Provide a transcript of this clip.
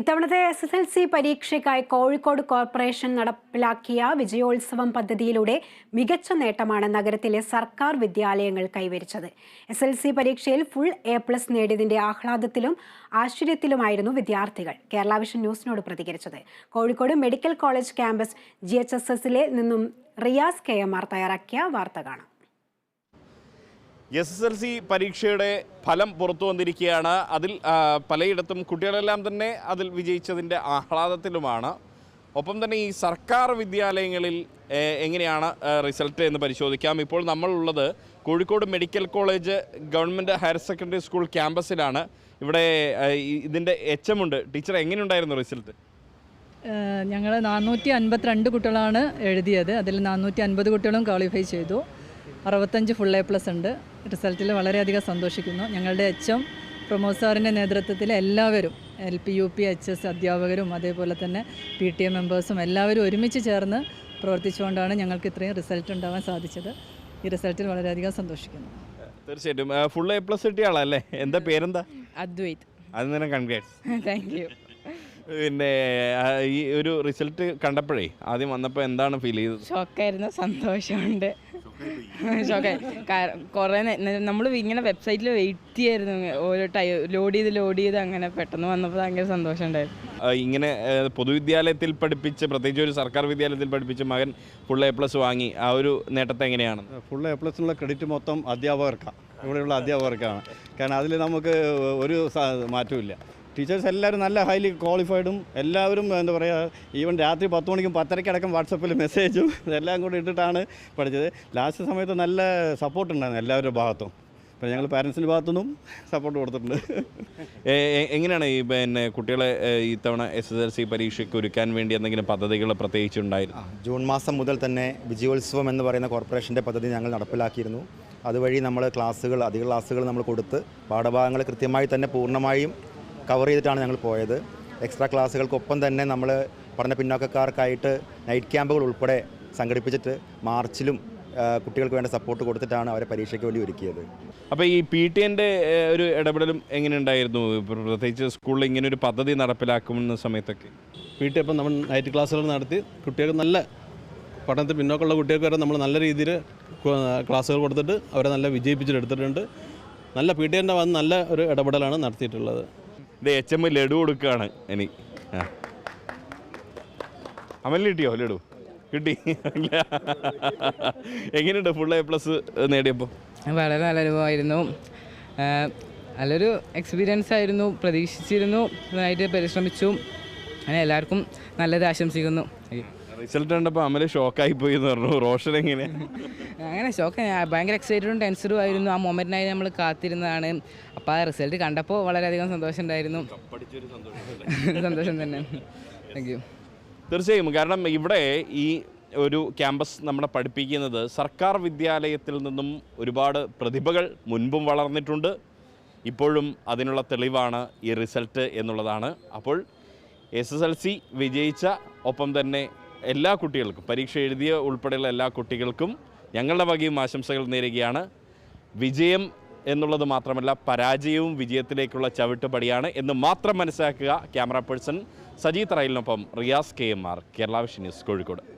ഇത്തവണത്തെ S S L C പരീക്ഷയ്ക്കായി Kozhikode corporation നടപ്പിലാക്കിയ വിജയോത്സവം പദ്ധതിയിലൂടെ മികച്ച നേട്ടമാണ് നഗരത്തിലെ സർക്കാർ വിദ്യാലയങ്ങൾ കൈവരിച്ചത്. എസ് എൽ സി പരീക്ഷയിൽ ഫുൾ എ പ്ലസ് നേടിയതിന്റെ ആഹ്ലാദത്തിലും ആശ്ചര്യത്തിലുമായിരുന്നു വിദ്യാർത്ഥികൾ. കേരള വിഷൻ ന്യൂസിനോട് പ്രതികരിച്ചത്. Kozhikode medical college campus G H S എസിലെ നിന്നും റിയാസ് കെ എം ആർ തയ്യാറാക്കിയ വാർത്ത കാണാം. എസ് എസ് എൽ സി പരീക്ഷയുടെ ഫലം പുറത്തു വന്നിരിക്കുകയാണ്. അതിൽ പലയിടത്തും കുട്ടികളെല്ലാം തന്നെ അതിൽ വിജയിച്ചതിന്റെ ആഹ്ലാദത്തിലുമാണ്. ഒപ്പം തന്നെ ഈ സർക്കാർ വിദ്യാലയങ്ങളിൽ എങ്ങനെയാണ് റിസൾട്ട് എന്ന് പരിശോധിക്കാം. ഇപ്പോൾ നമ്മളുള്ളത് Kozhikode medical college government higher secondary school ക്യാമ്പസിലാണ്. ഇവിടെ ഇതിന്റെ എച്ച് എം ഉണ്ട് ടീച്ചർ എങ്ങനെയുണ്ടായിരുന്നു റിസൾട്ട്? ഞങ്ങൾ നാനൂറ്റി അൻപത്തിരണ്ട് കുട്ടികളാണ് എഴുതിയത്. അതിൽ നാനൂറ്റി അൻപത് കുട്ടികളും ക്വാളിഫൈ ചെയ്തു. അറുപത്തഞ്ച് ഫുൾ എ പ്ലസ് ഉണ്ട്. റിസൾട്ടിൽ വളരെയധികം സന്തോഷിക്കുന്നു. ഞങ്ങളുടെ എച്ച് എം പ്രമോദ് സാറിന്റെ നേതൃത്വത്തിൽ എല്ലാവരും L P U P H S അധ്യാപകരും അതേപോലെ തന്നെ പി ടി എ മെമ്പേഴ്സും എല്ലാവരും ഒരുമിച്ച് ചേർന്ന് പ്രവർത്തിച്ചുകൊണ്ടാണ് ഞങ്ങൾക്ക് ഇത്രയും റിസൾട്ട് ഉണ്ടാവാൻ സാധിച്ചത്. ഈ റിസൾട്ടിൽ വളരെയധികം സന്തോഷിക്കുന്നു. തീർച്ചയായിട്ടും. ഫുൾ എ പ്ലസ് കിട്ടിയ ആളല്ലേ? എന്താ പേരെന്താ? അദ്വൈത്. അത് കൺഗ്രാറ്റ്സ് താങ്ക് യു പിന്നെ ഈ ഒരു റിസൾട്ട് കണ്ടപ്പോഴേ ആദ്യം വന്നപ്പോൾ എന്താണ് ഫീൽ ചെയ്തത്? ഷോക്കായിരുന്നു സന്തോഷമുണ്ട്. ഷോക്കായി കുറേ നമ്മൾ ഇങ്ങനെ വെബ്സൈറ്റിൽ വെയിറ്റ് ചെയ്യായിരുന്നു ഓരോ ടൈ ലോഡ് ചെയ്ത് ലോഡ് ചെയ്ത് അങ്ങനെ പെട്ടെന്ന് വന്നപ്പോൾ ഭയങ്കര സന്തോഷം ഉണ്ടായിരുന്നു. ഇങ്ങനെ പൊതുവിദ്യാലയത്തിൽ പഠിപ്പിച്ച് പ്രത്യേകിച്ച് ഒരു സർക്കാർ വിദ്യാലയത്തിൽ പഠിപ്പിച്ച് മകൻ ഫുൾ എ പ്ലസ് വാങ്ങി. ആ ഒരു നേട്ടത്തെ എങ്ങനെയാണ്? ഫുൾ എ പ്ലസിനുള്ള ക്രെഡിറ്റ് മൊത്തം അധ്യാപകർക്കാണ് ഇവിടെയുള്ള അധ്യാപകർക്കാണ്. കാരണം അതിൽ നമുക്ക് ഒരു മാറ്റവും മാറ്റമില്ല ടീച്ചേഴ്സ് എല്ലാവരും നല്ല ഹൈലി ക്വാളിഫൈഡും എല്ലാവരും എന്താ പറയുക ഈവൻ രാത്രി പത്ത് മണിക്കും പത്തരയ്ക്കടക്കം വാട്സപ്പിൽ മെസ്സേജും ഇതെല്ലാം കൂടി ഇട്ടിട്ടാണ് പഠിച്ചത്. ലാസ്റ്റ് സമയത്ത് നല്ല സപ്പോർട്ട് ഉണ്ടായിരുന്നു എല്ലാവരുടെ ഭാഗത്തും. അപ്പം ഞങ്ങൾ പാരൻസിന്റെ ഭാഗത്തുനിന്നും സപ്പോർട്ട് കൊടുത്തിട്ടുണ്ട്. എങ്ങനെയാണ് ഈ പിന്നെ കുട്ടികളെ ഇത്തവണ എസ് എസ് എൽ സി പരീക്ഷയ്ക്ക് ഒരുക്കാൻ വേണ്ടി എന്തെങ്കിലും പദ്ധതികൾ പ്രത്യേകിച്ച് ഉണ്ടായിരുന്നു? ജൂൺ മാസം മുതൽ തന്നെ വിജയോത്സവം എന്ന് പറയുന്ന കോർപ്പറേഷന്റെ പദ്ധതി ഞങ്ങൾ നടപ്പിലാക്കിയിരുന്നു. അതുവഴി നമ്മൾ ക്ലാസ്സുകൾ അധിക ക്ലാസ്സുകൾ നമ്മൾ കൊടുത്ത് പാഠഭാഗങ്ങൾ കൃത്യമായി തന്നെ പൂർണമായും കവർ ചെയ്തിട്ടാണ് ഞങ്ങൾ പോയത്. എക്സ്ട്രാ ക്ലാസ്സുകൾക്കൊപ്പം തന്നെ നമ്മൾ പഠന പിന്നോക്കക്കാർക്കായിട്ട് നൈറ്റ് ക്യാമ്പുകൾ ഉൾപ്പെടെ സംഘടിപ്പിച്ചിട്ട് മാർച്ചിലും കുട്ടികൾക്ക് വേണ്ട സപ്പോർട്ട് കൊടുത്തിട്ടാണ് അവരെ പരീക്ഷയ്ക്ക് വേണ്ടി ഒരുക്കിയത്. അപ്പോൾ ഈ പി ടി എന്റെ ഒരു ഇടപെടലും എങ്ങനെ ഉണ്ടായിരുന്നു പ്രത്യേകിച്ച് സ്കൂളിൽ ഇങ്ങനെ ഒരു പദ്ധതി നടപ്പിലാക്കുന്ന സമയത്തൊക്കെ. പി ടി അപ്പം നമ്മൾ നൈറ്റ് ക്ലാസ്സുകൾ നടത്തി. കുട്ടികൾക്ക് നല്ല പഠനത്തിൽ പിന്നോക്കമുള്ള കുട്ടികൾക്ക് വരെ നമ്മൾ നല്ല രീതിയിൽ ക്ലാസ്സുകൾ കൊടുത്തിട്ട് അവരെ നല്ല വിജയിപ്പിച്ചെടുത്തിട്ടുണ്ട് നല്ല പി ടി എന്റെ വന്ന് നല്ല ഒരു ഇടപെടലാണ് നടത്തിയിട്ടുള്ളത്. ഇത് എച്ച് എം ലഡു കൊടുക്കുകയാണ് ഇനി. ആ. അമലിന് കിട്ടിയോ ലഡു? കിട്ടി. എങ്ങനെയുണ്ട് ഫുൾ എ പ്ലസ് നേടിയപ്പോൾ? വളരെ നല്ല അനുഭവമായിരുന്നു നല്ലൊരു എക്സ്പീരിയൻസ് ആയിരുന്നു. പ്രതീക്ഷിച്ചിരുന്നു. നന്നായിട്ട് പരിശ്രമിച്ചു. അങ്ങനെ എല്ലാവർക്കും നല്ലത് ആശംസിക്കുന്നു. റിസൾട്ട് കണ്ടപ്പോൾ അമല ഷോക്കായി പോയി എന്ന് പറഞ്ഞു. റോഷൻ എങ്ങനെ? അങ്ങനെ ഷോക്ക്. ഭയങ്കര എക്സൈറ്റഡും ടെൻസഡും ആയിരുന്നു. ആ മൊമെന്റിനായി നമ്മൾ കാത്തിരുന്നതാണ്. അപ്പോൾ ആ റിസൾട്ട് കണ്ടപ്പോൾ വളരെയധികം സന്തോഷം ഉണ്ടായിരുന്നു. സന്തോഷം തന്നെ. താങ്ക് യു തീർച്ചയായും. കാരണം ഇവിടെ ഈ ഒരു ക്യാമ്പസ് നമ്മളെ പഠിപ്പിക്കുന്നത് സർക്കാർ വിദ്യാലയത്തിൽ നിന്നും ഒരുപാട് പ്രതിഭകൾ മുൻപും വളർന്നിട്ടുണ്ട്. ഇപ്പോഴും അതിനുള്ള തെളിവാണ് ഈ റിസൾട്ട് എന്നുള്ളതാണ്. അപ്പോൾ എസ് എസ് എൽ സി വിജയിച്ച ഒപ്പം തന്നെ എല്ലാ കുട്ടികൾക്കും പരീക്ഷ എഴുതിയ ഉൾപ്പെടെയുള്ള എല്ലാ കുട്ടികൾക്കും ഞങ്ങളുടെ വകയും ആശംസകൾ നേരുകയാണ്. വിജയം എന്നുള്ളത് മാത്രമല്ല പരാജയവും വിജയത്തിലേക്കുള്ള ചവിട്ടുപടിയാണ് എന്ന് മാത്രം മനസ്സിലാക്കുക camera person Sajeeth തറയിലിനൊപ്പം Riyas K M R Kerala news Kozhikode.